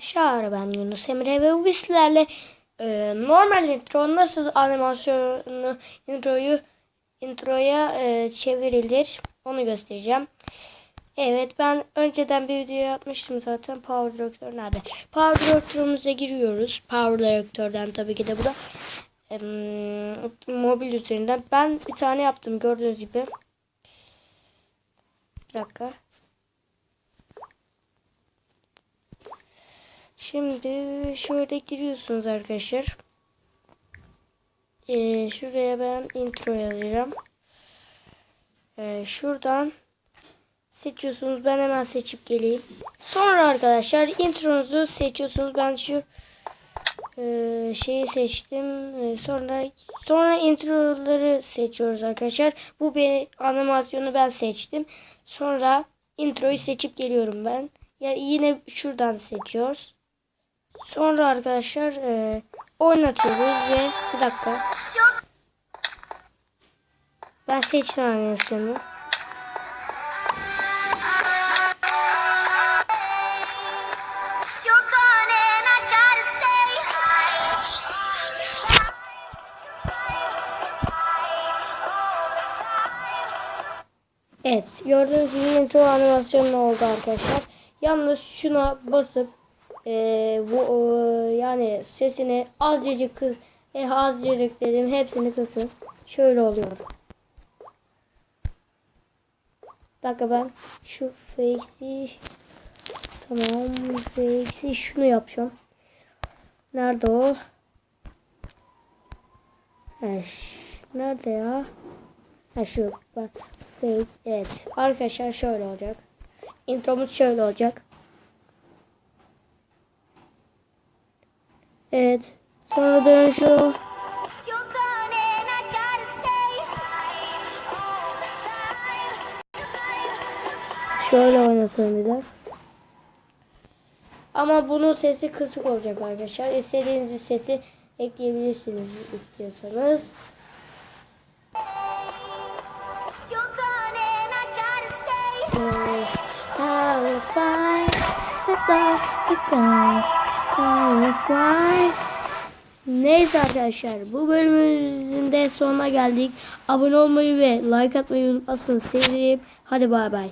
Şahar ben Yunus Emre ve bugün sizlerle e, normal intro nasıl animasyonu introyu introya e, çevrilir onu göstereceğim. Evet ben önceden bir video yapmıştım zaten Power Director nerede? Power Director'umuza giriyoruz. Power Director'dan tabii ki de bu da e, mobil üzerinden. Ben bir tane yaptım gördüğünüz gibi. Bir dakika. Şimdi şöyle giriyorsunuz arkadaşlar. Ee, şuraya ben intro yazacağım. Ee, şuradan seçiyorsunuz. Ben hemen seçip geleyim. Sonra arkadaşlar intronuzu seçiyorsunuz. Ben şu e, şeyi seçtim. Ee, sonra sonra introları seçiyoruz arkadaşlar. Bu beni animasyonu ben seçtim. Sonra introyu seçip geliyorum ben. Ya yine şuradan seçiyoruz. Sonra arkadaşlar e, oynatıyoruz ve bir dakika. Ben seçtim animasyonu. Evet gördüğünüz gibi intro animasyonu oldu arkadaşlar. Yalnız şuna basıp e, bu e, yani sesini azıcık kıs e, azıcık dedim hepsini kısın. Şöyle oluyor. Dakika ben şu face'i tamam face'i şunu yapacağım. Nerede o? Ha, ş- nerede ya? Ha şu fake evet arkadaşlar şöyle olacak. Intromuz şöyle olacak. Stay. All the time. şöyle oynatalım bir de. Ama bunun sesi kısık olacak arkadaşlar. İstediğiniz bir sesi ekleyebilirsiniz istiyorsanız. You're gone and I gotta stay. Neyse arkadaşlar bu bölümümüzün de sonuna geldik. Abone olmayı ve like atmayı unutmazsanız sevinirim. Hadi bay bay.